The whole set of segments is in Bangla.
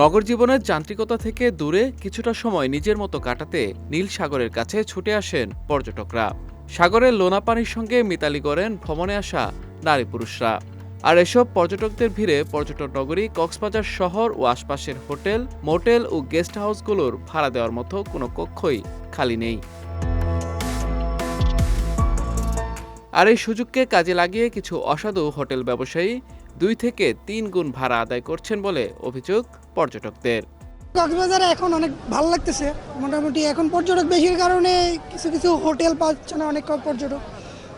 নগর জীবনের যান্ত্রিকতা থেকে দূরে কিছুটা সময় নিজের মতো কাটাতে নীল সাগরের কাছে ছুটে আসেন পর্যটকরা। সাগরের লোনা পানির সঙ্গে মিতালি করেন ভ্রমণে আসা নারী পুরুষরা। আর এসব পর্যটকদের ভিড়ে পর্যটন নগরী, কক্সবাজার শহর ও আশপাশের হোটেল, মোটেল ও গেস্ট হাউসগুলোর ভাড়া দেওয়ার মতো কোনো কক্ষই খালি নেই। আর এই সুযোগকে কাজে লাগিয়ে কিছু অসাধু হোটেল ব্যবসায়ী দুই থেকে তিন গুণ ভাড়া আদায় করছেন বলে অভিযোগ পর্যটকদের। কক্সবাজারে এখন অনেক ভালো লাগতেছে। মোটামুটি এখন পর্যটক বেশির কারণে কিছু কিছু হোটেল পাচ্ছে না, অনেক পর্যটক।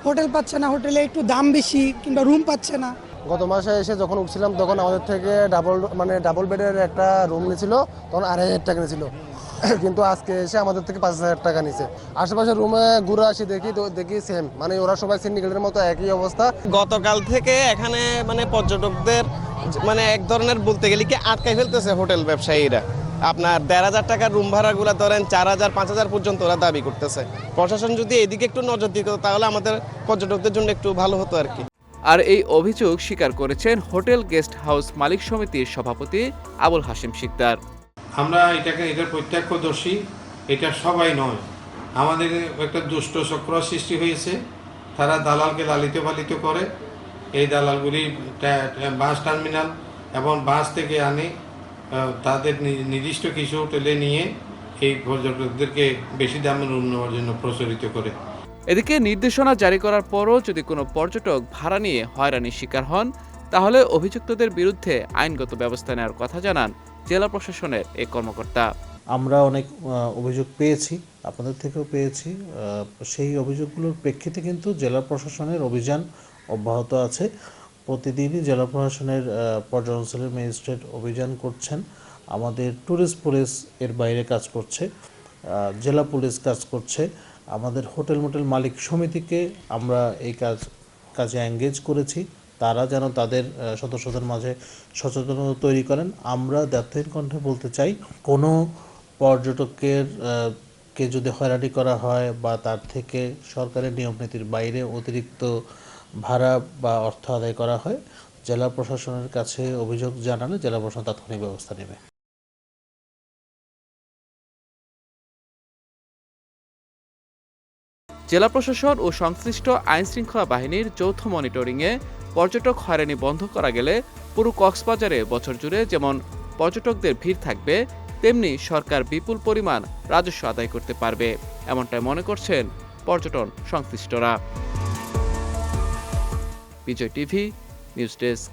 হোটেল পাচ্ছে না, হোটেলে একটু দাম বেশি কিংবা রুম পাচ্ছে না। গত মাসে এসে যখন উঠছিলাম, তখন আমাদের থেকে ডাবল মানে ডাবল বেডের একটা রুম নিয়েছিল তখন আড়াই হাজার টাকা নিয়েছিল কিন্তু আজকে এসে আমাদের থেকে পাঁচ হাজার টাকা নিছে। আশেপাশে রুমে ঘুরে আসি, দেখি তো, দেখি সেম মানে ওরা সবাই সিন্ডিকেটের মতো একই অবস্থা। গতকাল থেকে এখানে মানে পর্যটকদের মানে এক ধরনের বলতে গেলে কি আটকাই ফেলতেছে হোটেল ব্যবসায়ীরা। আপনার দেড় হাজার টাকার রুম ভাড়া ভাড়াগুলো ধরেন চার হাজার, পাঁচ হাজার পর্যন্ত ওরা দাবি করতেছে। প্রশাসন যদি এদিকে একটু নজর দিত, তাহলে আমাদের পর্যটকদের জন্য একটু ভালো হতো আর কি। আর এই অভিযোগ স্বীকার করেছেন হোটেল গেস্ট হাউস মালিক সমিতির সভাপতি আবুল হাশিম শিকদার। আমরা এটাকে এটার প্রত্যক্ষদর্শী, এটা সবাই নয়। আমাদের একটা দুষ্ট চক্র সৃষ্টি হয়েছে। তারা দালালকে লালিত পালিত করে। এই দালালগুলি বাস টার্মিনাল এবং বাস থেকে আনে তাদের নির্দিষ্ট কিছু হোটেলে নিয়ে এই পর্যটকদেরকে বেশি দামে নেওয়ার জন্য প্রচলিত করে। এদিকে নির্দেশনা জারি করার পরও যদি কোনো পর্যটক ভাড়া নিয়ে হয়রানির শিকার হন তাহলে অভিযুক্তদের বিরুদ্ধে আইনগত ব্যবস্থা নেওয়ার কথা জানান জেলা প্রশাসনের এই কর্মকর্তা। আমরা অনেক অভিযোগ পেয়েছি আপনাদের থেকেও পেয়েছি সেই অভিযোগগুলোর প্রেক্ষিতে কিন্তু জেলা প্রশাসনের অভিযান অব্যাহত আছে। প্রতিদিনই জেলা প্রশাসনের আহ, পর্যটন সেলের ম্যাজিস্ট্রেট অভিযান করছেন। আমাদের ট্যুরিস্ট পুলিশ এর বাইরে কাজ করছে জেলা পুলিশ কাজ করছে। আমাদের হোটেল মোটেল মালিক সমিতিকে আমরা এই কাজ, কাজে এঙ্গেজ করেছি। তারা যেন তাদের সদস্যদের মাঝে সচেতনতা তৈরি করেন। আমরা দ্ব্যর্থহীন কণ্ঠে বলতে চাই, কোনো পর্যটকের কে যদি হয়রানি করা হয় বা তার থেকে সরকারের নিয়ম নীতির বাইরে অতিরিক্ত ভাড়া বা অর্থ আদায় করা হয়, জেলা প্রশাসনের কাছে অভিযোগ জানালে জেলা প্রশাসন তাৎক্ষণিক ব্যবস্থা নেবে। জেলা প্রশাসন ও সংশ্লিষ্ট আইন শৃঙ্খলা বাহিনীর যৌথ মনিটরিংয়ে পর্যটক হয়রানি বন্ধ করা গেলে পুরো কক্সবাজারে বছর জুড়ে যেমন পর্যটকদের ভিড় থাকবে, তেমনি সরকার বিপুল পরিমাণ রাজস্ব আদায় করতে পারবে। এমনটাই মনে করছেন পর্যটন সংশ্লিষ্টরা। Bijoy TV, news desk.